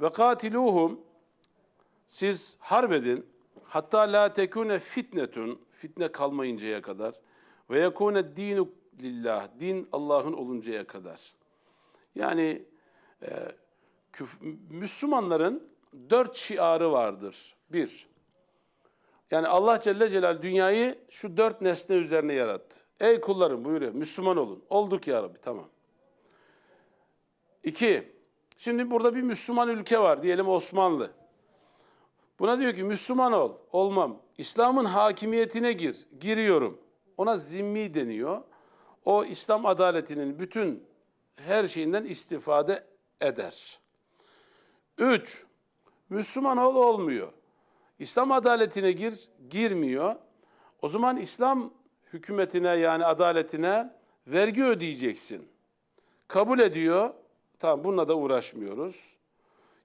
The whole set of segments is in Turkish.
Ve katiluhum siz harp edin hatta la tekune fitnetun fitne kalmayıncaya kadar ve yekune dinu lillah din Allah'ın oluncaya kadar. Yani e, küf- Müslümanların dört şiarı vardır. Bir, yani Allah Celle Celal dünyayı şu dört nesne üzerine yarattı. Ey kullarım buyuruyor, Müslüman olun. Olduk ya Rabbi, tamam. İki, şimdi burada bir Müslüman ülke var, diyelim Osmanlı. Buna diyor ki Müslüman ol, olmam. İslam'ın hakimiyetine gir, giriyorum. Ona zimmi deniyor. O İslam adaletinin bütün her şeyinden istifade eder. Üç, Müslüman ol olmuyor. İslam adaletine gir, girmiyor. O zaman İslam hükümetine yani adaletine vergi ödeyeceksin. Kabul ediyor. Tamam bununla da uğraşmıyoruz.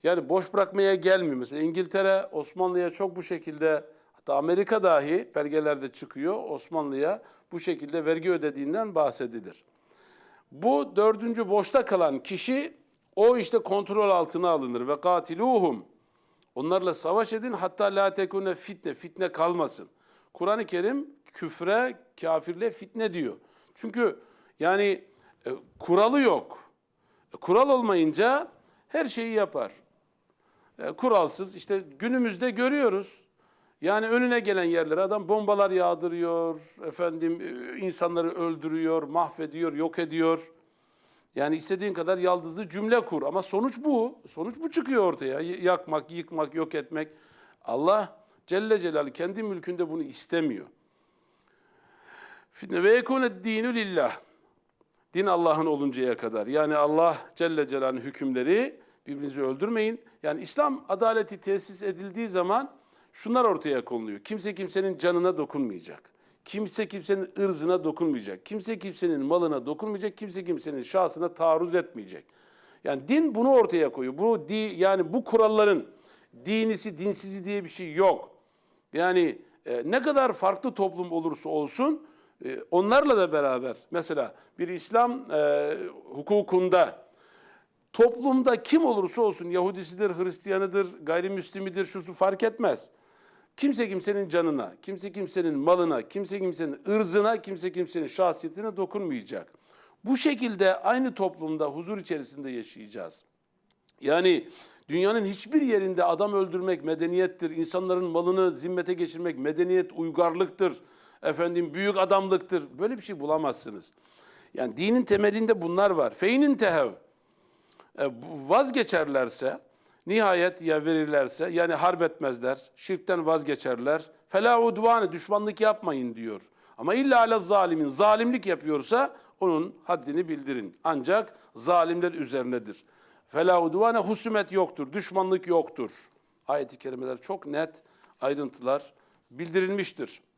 Yani boş bırakmaya gelmiyor. Mesela İngiltere Osmanlı'ya çok bu şekilde hatta Amerika dahi belgelerde çıkıyor Osmanlı'ya bu şekilde vergi ödediğinden bahsedilir. Bu dördüncü boşta kalan kişi o işte kontrol altına alınır ve katiluhum. Onlarla savaş edin hatta la tekune fitne, fitne kalmasın. Kur'an-ı Kerim küfre, kafirle fitne diyor. Çünkü yani e, kuralı yok. Kural olmayınca her şeyi yapar. E, kuralsız işte günümüzde görüyoruz. Yani önüne gelen yerlere adam bombalar yağdırıyor, efendim e, insanları öldürüyor, mahvediyor, yok ediyor. Yani istediğin kadar yaldızlı cümle kur ama sonuç bu. Sonuç bu çıkıyor ortaya. Yakmak, yıkmak, yok etmek. Allah Celle Celaluhu kendi mülkünde bunu istemiyor. Ve yekune dinu lillah. Din Allah'ın oluncaya kadar. Yani Allah Celle Celaluhu'nun hükümleri birbirinizi öldürmeyin. Yani İslam adaleti tesis edildiği zaman şunlar ortaya konuluyor. Kimse kimsenin canına dokunmayacak. Kimse kimsenin ırzına dokunmayacak. Kimse kimsenin malına dokunmayacak. Kimse kimsenin şahsına taarruz etmeyecek. Yani din bunu ortaya koyuyor. Bu di, yani bu kuralların dinisi, dinsizi diye bir şey yok. Yani e, ne kadar farklı toplum olursa olsun onlarla da beraber mesela bir İslam e, hukukunda toplumda kim olursa olsun Yahudisidir, Hristiyanıdır, gayrimüslimidir, şusu fark etmez. Kimse kimsenin canına, kimse kimsenin malına, kimse kimsenin ırzına, kimse kimsenin şahsiyetine dokunmayacak. Bu şekilde aynı toplumda huzur içerisinde yaşayacağız. Yani dünyanın hiçbir yerinde adam öldürmek medeniyettir. insanların malını zimmete geçirmek medeniyet, uygarlıktır. Efendim büyük adamlıktır. Böyle bir şey bulamazsınız. Yani dinin temelinde bunlar var. Feynin tehev. E, vazgeçerlerse, nihayet ya verirlerse, yani harp etmezler, şirkten vazgeçerler. Fela udvanı, düşmanlık yapmayın diyor. Ama illa ala zalimin, zalimlik yapıyorsa onun haddini bildirin. Ancak zalimler üzerinedir. Fela udvane husumet yoktur, düşmanlık yoktur. Ayet-i kerimeler çok net ayrıntılar bildirilmiştir.